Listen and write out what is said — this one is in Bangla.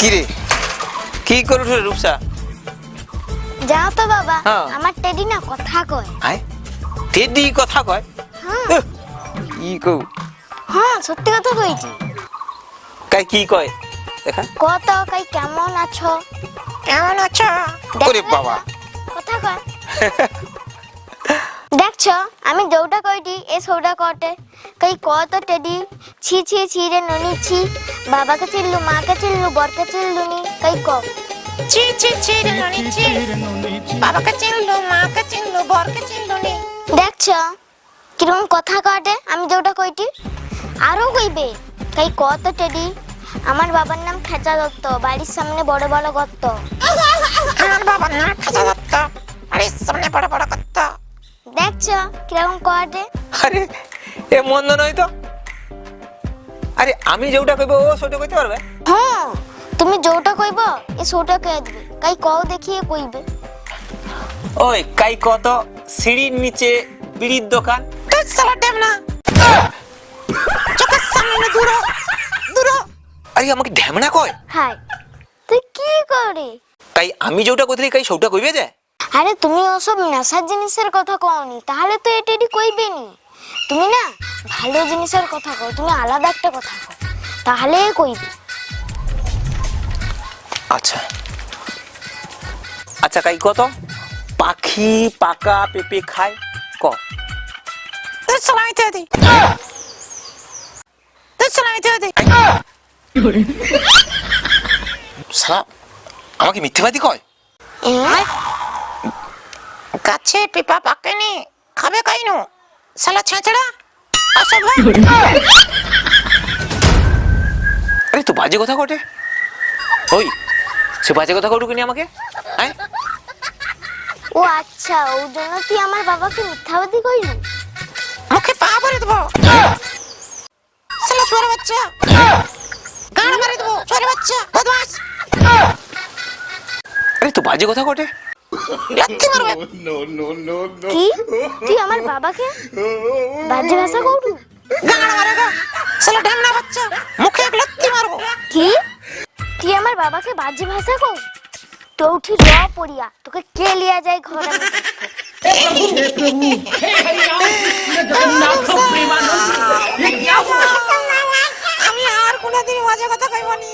কি রে? কি করুছ রূপসা? যাও তো বাবা হ্যাঁ। আমার টেডি না কথা কয়। আয়। টেডি কথা কয়? হ্যাঁ। কি কও হ্যাঁ সত্যি কথা কইছি। কাই কি কয়? দেখা। কত কাই কেমন আছো? কেমন আছো? ওরে বাবা। কথা কয়। দেখছ আমি দৌটা কইটি এ সৌটা কটে। কই কত টেডি? ছি ছি ছি রে ননি ছি। বাবাকে চিল্লু মাকে চিল্লু বরকে চিল্লুনি কই ক? ছি ছি ছি রে ননি ছি। বাবাকে চিল্লু মাকে চিল্লু বরকে চিল্লুনি দেখছ? কীরকম কথা কটে আমি দৌটা কইটি। আরও কইবে কই কত টেডি? আমার বাবার নাম খেচা দত্ত বাড়ির সামনে বড় বড় গত্ত আমার বাবার নাম খেচা দত্ত বাড়ির সামনে বড় বড় দেখছ কীরকম কটে আরে এ মন্দ নয় তো। আরে আমি যেটা কইব ও সেটা কইতে পারবে? হ্যাঁ তুমি ଯୋଉটা কইব এ সৌটা কয়ে দিবে। কাই কও দেখিয়ে কইবে। ওই কাই কত? সিঁড়ির নিচে বিড়ির দোকান। তুই সালা ডেম না। চোখের সামনে দূর দূর আরে আমাকে ঢ্যামনা কয়। হাই তুই কি করে? তাই আমি যেটা কইতে কাই সেটা কইবে যে? আরে তুমি ওসব নেশার জিনিসের কথা কওনি তাহলে তো এটা এটি কইবে নি তুমি না ভালো জিনিসের কথা কও তুমি আলাদা একটা কথা কও তাহলে কইবে। আচ্ছা। আচ্ছা কাই কত পাখি পাকা পেঁপে খায় ক আমাকে মিথ্যেবাদী কয়? হ্যাঁ? গাছে পিপা পাকেনি খাবে কাইনু? সালা ছেঁচড়া অসভ্য। আরে তো বাজে কথা কটে। ওই সে বাজে কথা কটুকুনি আমাকে? হ্যাঁ ও আচ্ছা ওর জন্য তুই আমার বাবাকে মিথ্যাবাদী কইলু? মুখে পা ভরে দেবো। সালা চোরে বাচ্চা। গান মারি দেবো চোরে বাচ্চা বদমাস আরে তো বাজে কথা কটে। লাত্তি মারবে। কি? তুই আমার বাবাকে? বাজে ভাষা কইলু গান মারে গো সালা ঢেমনা বাচ্চা মুখে এক লাত্তি মারবো। কি? তুই আমার বাবাকে বাজে ভাষা কও তো উঠি র পড়িয়া তোকে কে লিয়া যায় ঘরে? আমি আর কোনোদিন মজা কথা কইবনি